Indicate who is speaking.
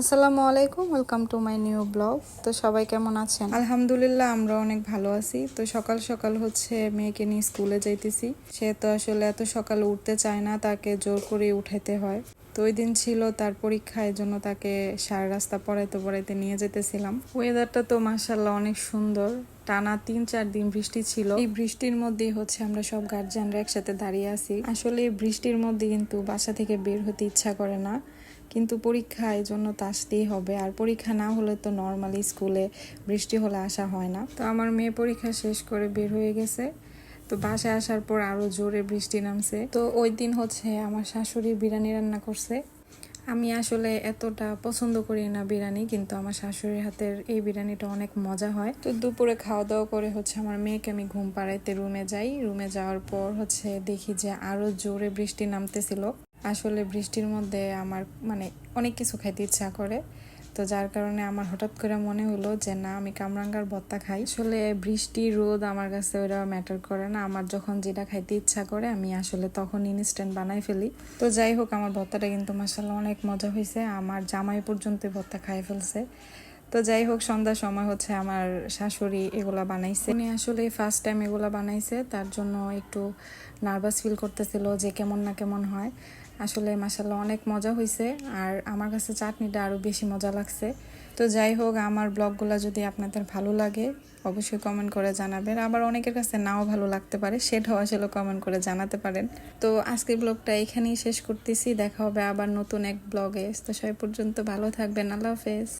Speaker 1: আসসালামু আলাইকুম, welcome to my new blog. তো সবাই কেমন আছেন? আলহামদুলিল্লাহ, আমরা অনেক ভালো আছি। তো সকাল সকাল হচ্ছে মেয়েকে নিয়ে স্কুলে যাইতেছি। সে তো আসলে এত সকালে উঠতে চায় না, তাকে জোর করে উঠাইতে হয়। তো ওই দিন ছিল তার পরীক্ষা জন্য তাকে সারা রাস্তা পড়াইতে পড়াইতে নিয়ে যেতেছিলাম ওয়েদারটা তো মাসাল্লাহ অনেক সুন্দর। টানা তিন চার দিন বৃষ্টি ছিল। এই বৃষ্টির মধ্যেই হচ্ছে আমরা সব গার্জিয়ানরা একসাথে দাঁড়িয়ে আছি। আসলে বৃষ্টির মধ্যে কিন্তু বাসা থেকে বের হতে ইচ্ছা করে না। কিন্তু পরীক্ষা এই জন্য তো আসতেই হবে। আর পরীক্ষা না হলে তো নর্মালি স্কুলে বৃষ্টি হলে আসা হয় না। তো আমার মেয়ে পরীক্ষা শেষ করে বের হয়ে গেছে। তো বাসায় আসার পর আরও জোরে বৃষ্টি নামছে। তো ওই দিন হচ্ছে আমার শাশুড়ি বিরিয়ানি রান্না করছে। আমি আসলে এতটা পছন্দ করি না বিরিয়ানি, কিন্তু আমার শাশুড়ির হাতের এই বিরিয়ানিটা অনেক মজা হয়। তো দুপুরে খাওয়া দাওয়া করে হচ্ছে আমার মেয়েকে আমি ঘুম পাড়াইতে রুমে যাই। রুমে যাওয়ার পর হচ্ছে দেখি যে আরও জোরে বৃষ্টি নামতেছিল। আসলে বৃষ্টির মধ্যে আমার মানে অনেক কিছু খাইতে ইচ্ছা করে। তো যার কারণে আমার হঠাৎ করে মনে হলো যে, না, আমি কামরাঙ্গার ভর্তা খাই। আসলে বৃষ্টি, রোদ আমার কাছে ওরা ম্যাটার করে না। আমার যখন যেটা খাইতে ইচ্ছা করে, আমি আসলে তখন ইনস্ট্যান্ট বানাই ফেলি। তো যাই হোক, আমার ভর্তাটা কিন্তু মাসাল্লাহ অনেক মজা হয়েছে আমার জামাই পর্যন্ত ভর্তা খাই ফেলছে। তো যাই হোক, সন্ধ্যার সময় হচ্ছে আমার শাশুড়ি এগুলা বানাইছে। উনি আসলে ফার্স্ট টাইম এগুলা বানাইছে, তার জন্য একটু নার্ভাস ফিল করতেছিল যে কেমন না কেমন হয়। আসলে মাসাল্লাহ অনেক মজা হয়েছে আর আমার কাছে চাটনিটা আরও বেশি মজা লাগছে। তো যাই হোক, আমার ব্লগগুলো যদি আপনাদের ভালো লাগে, অবশ্যই কমেন্ট করে জানাবেন। আবার অনেকের কাছে নাও ভালো লাগতে পারে, সেটাও আসলে কমেন্ট করে জানাতে পারেন। তো আজকের ব্লগটা এখানেই শেষ করতেছি, দেখা হবে আবার নতুন এক ব্লগে। তো সবাই পর্যন্ত ভালো থাকবেন, আল্লাহ হাফেজ।